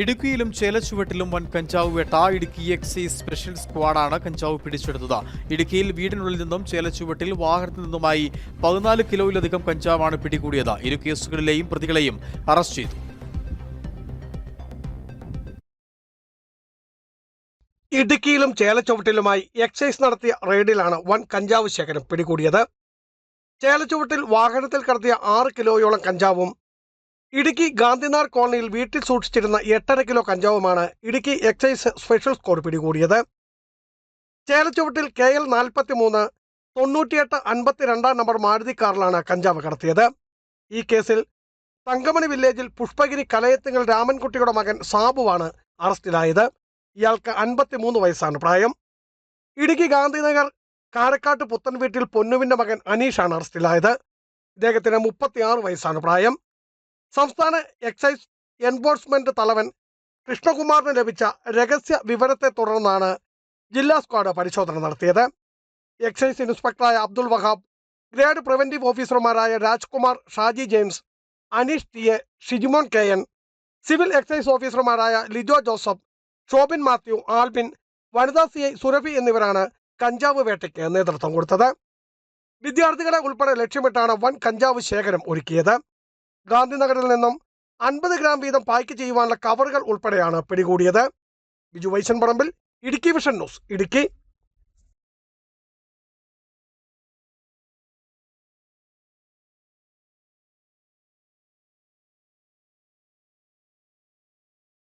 ഇടുക്കിയിലും ചേലച്ചുവട്ടിലും വൻ കഞ്ചാവ് വേട്ട ഇടുക്കി എക്സൈസ് സ്പെഷ്യൽ സ്ക്വാഡാണ് കഞ്ചാവ് പിടിച്ചെടുത്തത്. ഇടുക്കിയിൽ വീടിനുള്ളിൽ നിന്നും ചേലച്ചുവട്ടിൽ വാഹനത്തിൽ നിന്നുമായി പതിനാല് കിലോയിലധികം കഞ്ചാവാണ് പിടികൂടിയത്. ഇരു കേസുകളിലെയും പ്രതികളെയും അറസ്റ്റ് ചെയ്തു. ഇടുക്കിയിലും ചേലച്ചുവട്ടിലുമായി എക്സൈസ് നടത്തിയ റെയ്ഡിലാണ് വൻ കഞ്ചാവ് ശേഖരം പിടികൂടിയത്. ചേലച്ചുവട്ടിൽ വാഹനത്തിൽ കടത്തിയ ആറ് കിലോയോളം കഞ്ചാവും ഇടുക്കി ഗാന്ധിനാർ കോളനിയിൽ വീട്ടിൽ സൂക്ഷിച്ചിരുന്ന എട്ടര കിലോ കഞ്ചാവുമാണ് ഇടുക്കി എക്സൈസ് സ്പെഷ്യൽ സ്ക്വാഡ് പിടികൂടിയത്. ചേലച്ചുവട്ടിൽ കെ എൽ നാൽപ്പത്തി മൂന്ന് തൊണ്ണൂറ്റിയെട്ട് അൻപത്തിരണ്ടാം നമ്പർ മാരുതി കാറിലാണ് കഞ്ചാവ് കടത്തിയത്. ഈ കേസിൽ തങ്കമണി വില്ലേജിൽ പുഷ്പഗിരി കലയത്തിങ്ങൽ രാമൻകുട്ടിയുടെ മകൻ സാബുവാണ് അറസ്റ്റിലായത്. ഇയാൾക്ക് അൻപത്തിമൂന്ന് വയസ്സാണ് പ്രായം. ഇടുക്കി ഗാന്ധിനഗർ കാരക്കാട്ട് പുത്തൻവീട്ടിൽ പൊന്നുവിന്റെ മകൻ അനീഷാണ് അറസ്റ്റിലായത്. ഇദ്ദേഹത്തിന് മുപ്പത്തിയാറ് വയസ്സാണ് പ്രായം. സംസ്ഥാന എക്സൈസ് എൻഫോഴ്സ്മെന്റ് തലവൻ കൃഷ്ണകുമാറിന് ലഭിച്ച രഹസ്യ വിവരത്തെ തുടർന്നാണ് ജില്ലാ സ്ക്വാഡ് പരിശോധന നടത്തിയത്. എക്സൈസ് ഇൻസ്പെക്ടറായ അബ്ദുൾ വഹാബ് ഗ്രേഡ് പ്രിവന്റീവ് ഓഫീസർമാരായ Rajkumar Shaji James Aneesh T A Shijimon K N civil excise ഓഫീസർമാരായ ലിജോ ജോസഫ് ഷോബിൻ മാത്യു ആൽബിൻ വനിതാ സി ഐ സുരഭി എന്നിവരാണ് കഞ്ചാവ് വേട്ടയ്ക്ക് നേതൃത്വം കൊടുത്തത്. വിദ്യാർത്ഥികളെ ഉൾപ്പെടെ ലക്ഷ്യമിട്ടാണ് വൻ കഞ്ചാവ് ശേഖരം ഒരുക്കിയത്. ഗാന്ധിനഗറിൽ നിന്നും അൻപത് ഗ്രാം വീതം പായ്ക്ക് ചെയ്യുവാനുള്ള കവറുകൾ ഉൾപ്പെടെയാണ് പിടികൂടിയത്. Biju Vaishan Parambil Idukki vision news Idukki.